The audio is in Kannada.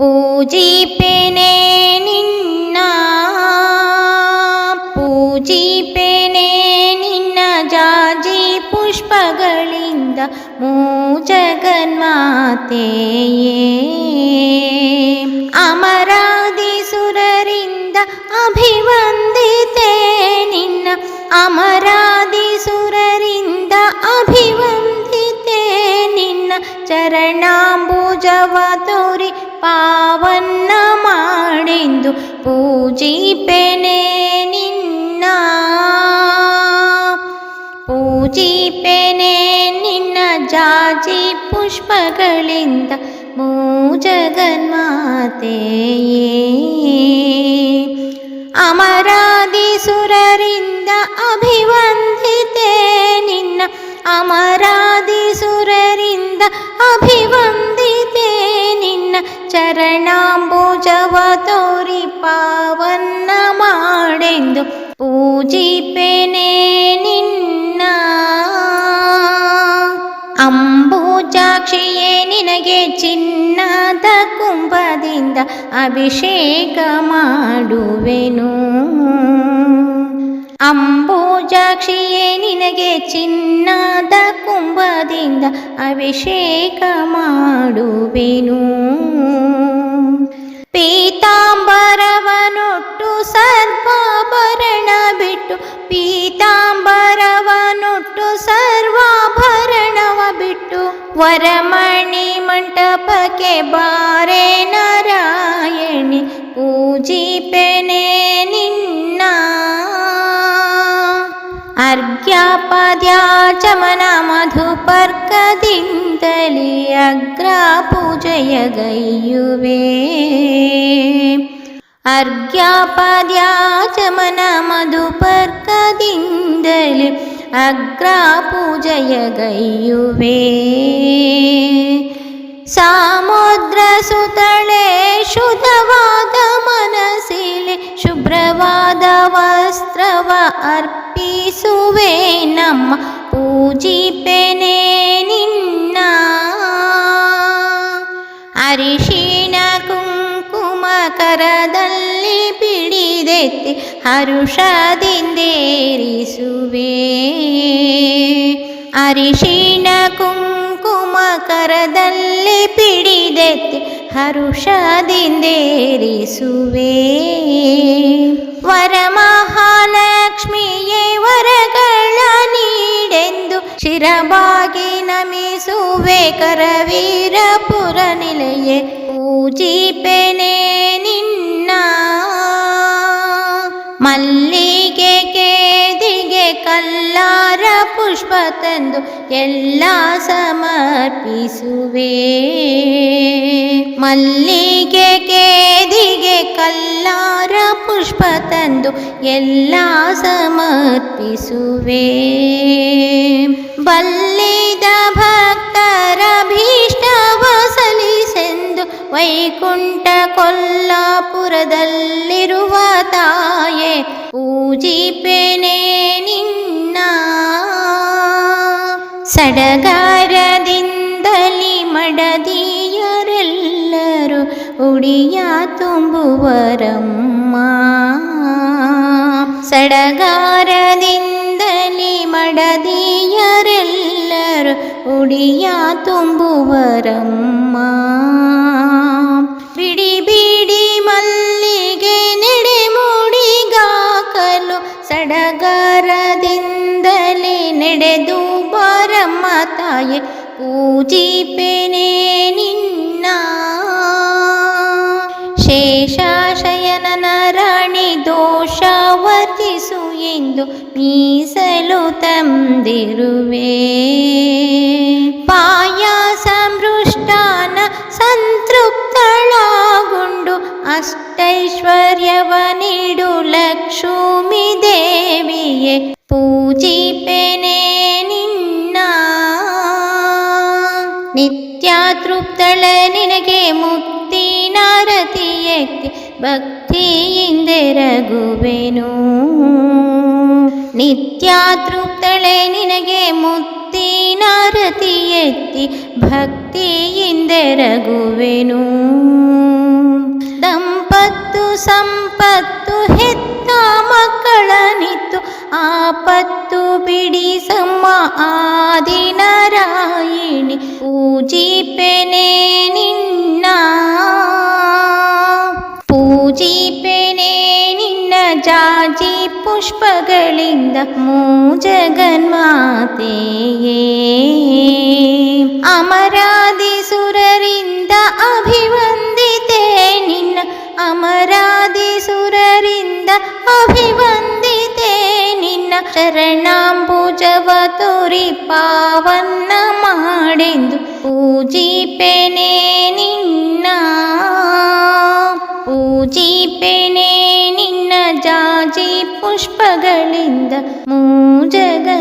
ಪೂಜಿಪೆನೆ ನಿನ್ನ ಪೂಜಿಪೆನೆ ನಿನ್ನ ಜಾಜಿ ಪುಷ್ಪಗಳಿಂದ ಮೂಜಗನ್ಮಾತೆಯೇ ಅಮರಾದಿ ಸುರರಿಂದ ಅಭಿವಂದಿತೆ ನಿನ್ನ ಅಮರಾದಿ ಸುರರಿಂದ ಅಭಿವಂದಿತೆ ನಿನ್ನ ಚರಣಾಂಬುಜವ ತೋರಿ ಪಾವನ್ನ ಮಾಡೆಂದು ಪೂಜಿಪೆನೆ ನಿನ್ನ ಪೂಜಿಪೆನೆ ನಿನ್ನ ಜಾಜಿ ಪುಷ್ಪಗಳಿಂದ ಮೂಜಗನ್ಮಾತೆಯೇ ಅಮರಾದಿ ಸುರರಿಂದ ಅಭಿವಂದಿತೆ ನಿನ್ನ ಅಮರಾದಿ ಸುರರಿಂದ ಅಭಿವಂದಿತೆ ನಿನ್ನ ಚರಣಾಂಬುಜವ ತೋರಿ ಪಾವನ್ನ ಮಾಡೆಂದು ಪೂಜಿಪೆನೆ ನಿನ್ನ. ಅಂಬುಜಾಕ್ಷಿಯೇ ನಿನಗೆ ಚಿನ್ನದ ಕುಂಭದಿಂದ ಅಭಿಷೇಕ ಮಾಡುವೆನು. ಅಂಬುಜಾಕ್ಷಿಯೇ ನಿನಗೆ ಚಿನ್ನದ ಕುಂಭದಿಂದ ಅಭಿಷೇಕ ಮಾಡುವೆನು. ಪೀತಾಂಬರವನೊಟ್ಟು ಸರ್ವಾಭರಣವ ಬಿಟ್ಟು ವರಮಣಿ ಮಂಟಪಕ್ಕೆ ಬಾರೆ ನಾರಾಯಣಿ ಪೂಜಿಪೆನೆ ನಿನ್ನ ಅರ್ಘ್ಯಾಪದ್ಯಾಚಮನ ಮಧುಪರ್ಕದಿಂದಲೇ ಅಗ್ರ ಪೂಜೆಯಗೈಯುವೆ ಅರ್ಘ್ಯಾಪದ್ಯಾಚಮನ ಮಧುಪರ್ಕದಿಂದಲೇ ಅಗ್ರ ಪೂಜೆಯಗೈಯುವೆ ಸಮುದ್ರ ಸುತಳೆ ಶುದ್ಧವಾದ ಮನಸ್ಸಿಲೆ ಶುಭ್ರವಾದ ವಸ್ತ್ರವ ಅರ್ಪಿಸುವೆ ನಮ್ಮ ಪೂಜಿಪೆನೆ ಪಿಡಿದೆತ್ತಿ ಹರುಷದಿಂದೇರಿಸುವೆ. ಅರಿಶಿಣ ಕುಂಕುಮ ಕರದಲ್ಲಿ ಪಿಡಿದೆತ್ತಿ ಹರುಷದಿಂದೇರಿಸುವೆ. ವರಮಹಾಲಕ್ಷ್ಮಿಯೇ ವರಗಳ ನೀಡೆಂದು ಶಿರಬಾಗಿ ನಮಿಸುವೆ. ಕರವೀರಪುರ ನಿಲಯೆ, ಪೂಜಿಪೆನೆ ಪುಷ್ಪ ತಂದು ಎಲ್ಲ ಸಮರ್ಪಿಸುವೆ. ಮಲ್ಲಿಗೆ ಕೇದಿಗೆ ಕಲ್ಲಾರ ಪುಷ್ಪ ತಂದು ಎಲ್ಲ ಸಮರ್ಪಿಸುವೆ. ಬಲ್ಲಿದ ಭಕ್ತರ ಭೀಷ್ಟ ಸಲಿಸೆಂದು ವೈಕುಂಠ ಕೊಲ್ಲಾಪುರದಲ್ಲಿರುವ ತಾಯೆ ಪೂಜಿಪೆನೆ ಸಡಗಾರದಿಂದಲಿ ಮಡದಿಯರೆಲ್ಲರೂ ಉಡಿಯ ತುಂಬುವರಮ್ಮ. ಸಡಗಾರದಿಂದಲಿ ಮಡದಿಯರೆಲ್ಲರೂ ಉಡಿಯ ತುಂಬುವರಮ್ಮ. ಬಿಡಿ ಬಿಡಿ ಮಲ್ಲಿಗೆ ನೆಡೆ ಮೂಡಿಗಾಕಲು ಸಡಗಾರದಿಂದಲೇ ನಡೆದು ತಾಯೆ ಪೂಜಿಪೆನೆ ನಿನ್ನ ಶೇಷಾಶಯನನ ರಾಣಿ ದೋಷ ವರ್ತಿಸು ಎಂದು ಮೀಸಲು ತಂದಿರುವೆ ಪಾಯಾಸ ಮೃಷ್ಟಾನ ಸಂತೃಪ್ತಳಾಗುಂಡು ಅಷ್ಟೈಶ್ವರ್ಯವ ನೀಡು ಲಕ್ಷ್ಮೀ ತೃಪ್ತಳ ನಿನಗೆ ಮುಕ್ತಿ ನಾರತಿಯಕ್ಕೆ ಭಕ್ತಿಯಿಂದೆರಗುವೆನು ನಿತ್ಯ ತೃಪ್ತಳೆ ನಿನಗೆ ಮುಕ್ತಿನಾರತಿ ಎತ್ತಿ ಭಕ್ತಿಯಿಂದೆರಗುವೆನು ಸಂಪತ್ತು ಹೆತ್ತ ಮಕ್ಕಳನಿತ್ತು, ಆಪತ್ತು ಬಿಡಿಸಮ್ಮ ಆದಿನರಾಯಿಣಿ ಪೂಜಿಪೆನೆ ನಿನ್ನ ಪೂಜಿಪೆನೆ ನಿನ್ನ ಜಾಜಿ ಪುಷ್ಪಗಳಿಂದ ಮೂಜಗನ್ಮಾತೆಯೇ ಅಮರಾದಿ ಸುರರಿಂದ ಅಭಿವಂದಿತೆ ನಿನ್ನ ಅಮರಾದಿ ಸುರರಿಂದ ಅಭಿವಂದಿತೆ ನಿನ್ನ ಶರಣಾಂಬುಜವ ತೋರಿ ಪಾವನ್ನ ಮಾಡೆಂದು ಪೂಜಿಪೆನೆ ನಿನ್ನ ಪೂಜಿಪೆನೆ ನಿನ್ನ ಜಾಜಿ ಪುಷ್ಪಗಳಿಂದ ಮೂಜಗನ್ಮಾತೆಯೇ